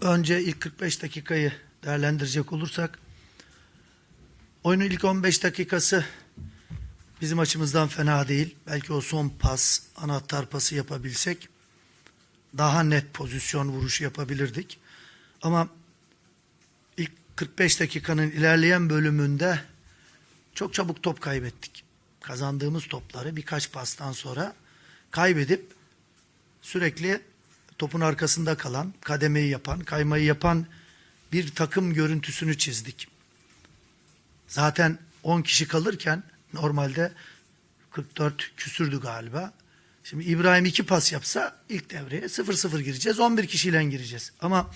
önce ilk 45 dakikayı değerlendirecek olursak oyunun ilk 15 dakikası bizim açımızdan fena değil. Belki o son pas, anahtar pası yapabilsek daha net pozisyon vuruşu yapabilirdik. Ama ilk 45 dakikanın ilerleyen bölümünde çok çabuk top kaybettik. Kazandığımız topları birkaç pastan sonra kaybedip sürekli topun arkasında kalan, kademeyi yapan, kaymayı yapan bir takım görüntüsünü çizdik. Zaten 10 kişi kalırken normalde 44 küsürdü galiba. Şimdi İbrahim iki pas yapsa ilk devreye 0-0 gireceğiz. 11 kişiyle gireceğiz. Ama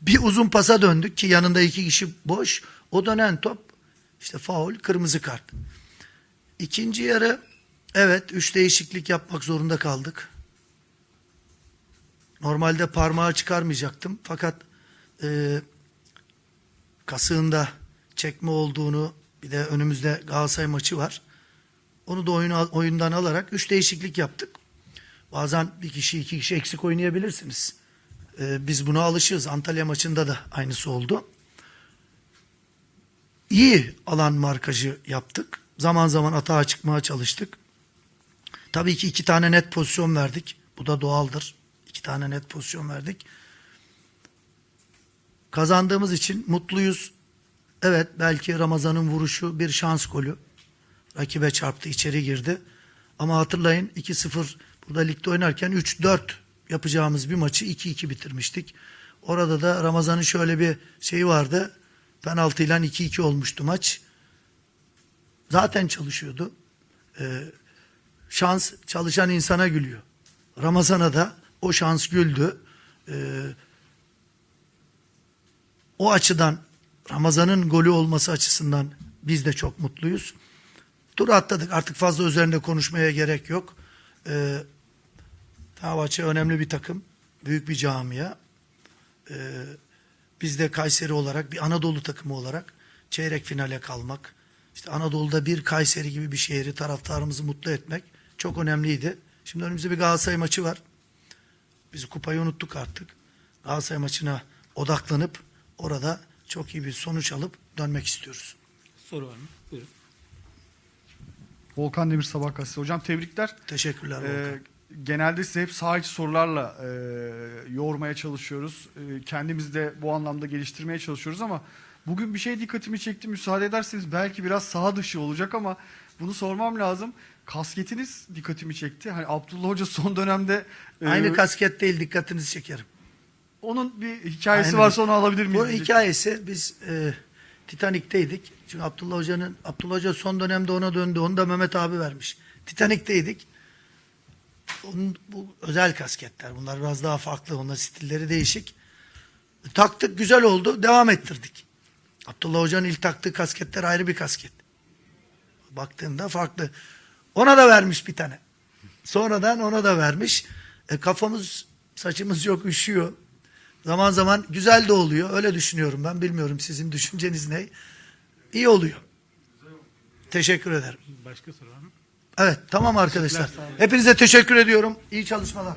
bir uzun pasa döndük ki yanında iki kişi boş. O dönen top işte faul, kırmızı kart. İkinci yarı evet üç değişiklik yapmak zorunda kaldık. Normalde parmağı çıkarmayacaktım. Fakat e, kasığında çekme olduğunu bir de önümüzde Galatasaray maçı var. Onu da oyuna, oyundan alarak üç değişiklik yaptık. Bazen bir kişi iki kişi eksik oynayabilirsiniz. E, biz buna alışığız. Antalya maçında da aynısı oldu. İyi alan markajı yaptık. Zaman zaman atağa çıkmaya çalıştık. Tabii ki iki tane net pozisyon verdik. Bu da doğaldır. İki tane net pozisyon verdik. Kazandığımız için mutluyuz. Evet belki Ramazan'ın vuruşu bir şans golü. Rakibe çarptı içeri girdi. Ama hatırlayın 2-0 burada ligde oynarken 3-4 yapacağımız bir maçı 2-2 bitirmiştik. Orada da Ramazan'ın şöyle bir şeyi vardı. Penaltıyla 2-2 olmuştu maç. Zaten çalışıyordu. Ee, şans çalışan insana gülüyor. Ramazan'a da o şans güldü. Ee, o açıdan Ramazan'ın golü olması açısından biz de çok mutluyuz. Tur atladık. Artık fazla üzerinde konuşmaya gerek yok. Ee, Fenerbahçe önemli bir takım. Büyük bir camia. Ee, biz de Kayseri olarak bir Anadolu takımı olarak çeyrek finale kalmak, işte Anadolu'da bir Kayseri gibi bir şehri taraftarımızı mutlu etmek çok önemliydi. Şimdi önümüzde bir Galatasaray maçı var. Biz kupayı unuttuk artık. Galatasaray maçına odaklanıp orada çok iyi bir sonuç alıp dönmek istiyoruz. Soru var mı? Buyurun. Volkan Demir Sabah Gazetesi. Hocam tebrikler. Teşekkürler. Volkan. Ee, genelde size hep saha içi sorularla e, yoğurmaya çalışıyoruz. E, kendimizi de bu anlamda geliştirmeye çalışıyoruz ama bugün bir şey dikkatimi çekti. Müsaade ederseniz belki biraz saha dışı olacak ama bunu sormam lazım. Kasketiniz dikkatimi çekti. Hani Abdullah Hoca son dönemde e, Aynı kasket değil dikkatinizi çekerim. onun bir hikayesi Aynen. varsa onu alabilir miyiz? Bu hikayesi biz e, Titanik'teydik. Çünkü Abdullah Hoca'nın Abdullah Hoca son dönemde ona döndü. Onu da Mehmet abi vermiş. Titanik'teydik. Onun, bu özel kasketler. Bunlar biraz daha farklı. Onların stilleri değişik. Taktık güzel oldu. Devam ettirdik. Abdullah Hoca'nın ilk taktığı kasketler ayrı bir kasket. Baktığında farklı. Ona da vermiş bir tane. Sonradan ona da vermiş. E, kafamız, saçımız yok üşüyor. Zaman zaman güzel de oluyor. Öyle düşünüyorum ben. Bilmiyorum sizin düşünceniz ne? İyi oluyor. Teşekkür ederim. Başka soru var mı? Evet tamam arkadaşlar. Hepinize teşekkür ediyorum. İyi çalışmalar.